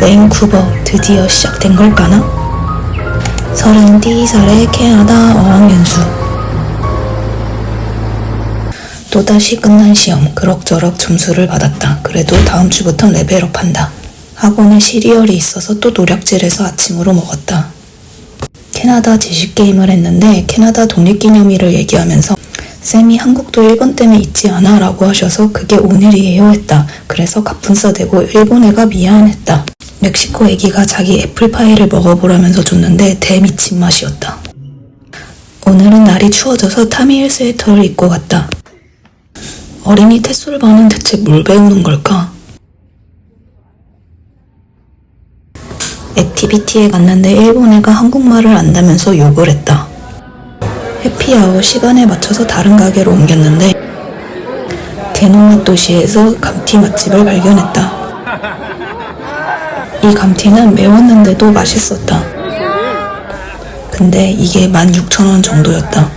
랭쿠버 드디어 시작된 걸까나? 34살의 캐나다 어학연수 또다시 끝난 시험 그럭저럭 점수를 받았다. 그래도 다음 주부터 레벨업한다. 학원에 시리얼이 있어서 또 노략질해서 아침으로 먹었다. 캐나다 지식 게임을 했는데 캐나다 독립기념일을 얘기하면서 쌤이 한국도 일본 때문에 있지 않아 라고 하셔서 그게 오늘이에요 했다. 그래서 갑분싸 대고 일본 애가 미안했다. 멕시코 애기가 자기 애플파이를 먹어보라면서 줬는데 대미친 맛이었다. 오늘은 날이 추워져서 타미일 스웨터를 입고 갔다. 어린이 테솔반은 대체 뭘 배우는 걸까? 액티비티에 갔는데 일본 애가 한국말을 안다면서 욕을 했다. 해피아워 시간에 맞춰서 다른 가게로 옮겼는데 대농맛 도시에서 감튀 맛집을 발견했다. 이 감튀는 매웠는데도 맛있었다. 근데 이게 16,000원 정도였다.